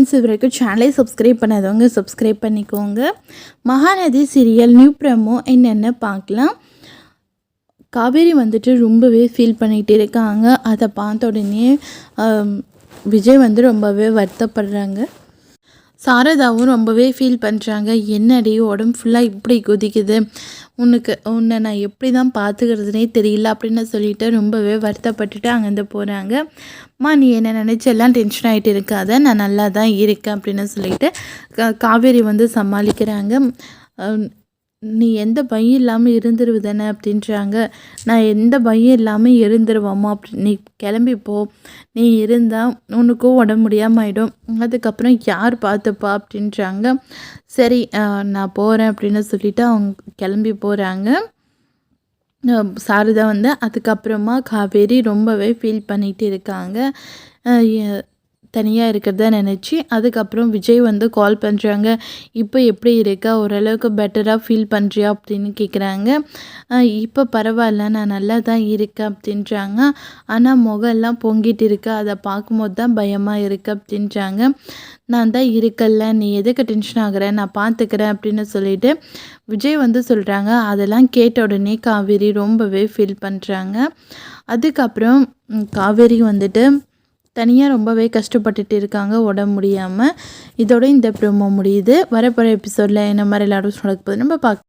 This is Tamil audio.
ஃப்ரெண்ட்ஸ் இது வரைக்கும் சேனலை சப்ஸ்கிரைப் பண்ணாதவங்க சப்ஸ்கிரைப் பண்ணிக்கோங்க. மகாநதி சீரியல் நியூ ப்ரமோ என்னென்ன பார்க்கலாம். காவேரி வந்துட்டு ரொம்பவே ஃபீல் பண்ணிகிட்டு இருக்காங்க. அதை பார்த்த உடனே விஜய் வந்து ரொம்பவே வருத்தப்படுறாங்க. சாரதாவும் ரொம்பவே ஃபீல் பண்ணுறாங்க என்னடி உடம்பு ஃபுல்லாக இப்படி குதிக்குது? உனக்கு உன்னை நான் எப்படி தான் பார்த்துக்கிறதுனே தெரியல அப்படின்னு சொல்லிட்டு ரொம்பவே வருத்தப்பட்டுட்டு அங்கேருந்து போகிறாங்க அம்மா நீ என்ன நினச்செல்லாம் டென்ஷன் ஆகிட்டு இருக்காத. நான் நல்லா தான் இருக்கேன் அப்படின்னு சொல்லிட்டு காவேரி வந்து சமாளிக்கிறாங்க. நீ எந்த பையன் இல்லாமல் இருந்துருவு தானே அப்படின்றாங்க. நான் எந்த பையன் இல்லாமல் இருந்துருவோம்மா அப்படி நீ கிளம்பி போ. நீ இருந்தால் உனக்கும் உடம்பு முடியாமல் ஆகிடும் அதுக்கப்புறம் யார் பார்த்துப்பா அப்படின்றாங்க. சரி நான் போகிறேன் அப்படின்னு சொல்லிவிட்டு அவங்க கிளம்பி போகிறாங்க சாரதா வந்து அதுக்கப்புறமா காவேரி ரொம்பவே ஃபீல் பண்ணிகிட்டு இருக்காங்க. தனியாக இருக்கிறத நினச்சி அதுக்கப்புறம் விஜய் வந்து கால் பண்ணுறாங்க இப்போ எப்படி இருக்கா? ஓரளவுக்கு பெட்டராக ஃபீல் பண்ணுறியா அப்படின்னு கேட்குறாங்க இப்போ பரவாயில்ல. நான் நல்லா தான் இருக்கேன் அப்படின்றாங்க. ஆனால் முகம்லாம் பொங்கிட்டு இருக்கு. அதை பார்க்கும்போது தான் பயமாக இருக்குது அப்படின்றாங்க. நான் தான் இருக்கல்ல. நீ எதுக்கு டென்ஷன் ஆகுற? நான் பார்த்துக்கிறேன் அப்படின்னு சொல்லிட்டு விஜய் வந்து சொல்கிறாங்க அதெல்லாம் கேட்ட உடனே காவேரி ரொம்பவே ஃபீல் பண்ணுறாங்க அதுக்கப்புறம் காவேரி வந்துட்டு தனியாக ரொம்பவே கஷ்டப்பட்டுட்டு இருக்காங்க உடம்பு முடியாமல் இதோட இந்த ப்ரோமோ முடியுது. வரப்போகிற எபிசோடில் என்ன மாதிரி எல்லாரும் நடக்க போகுது நம்ம பார்க்க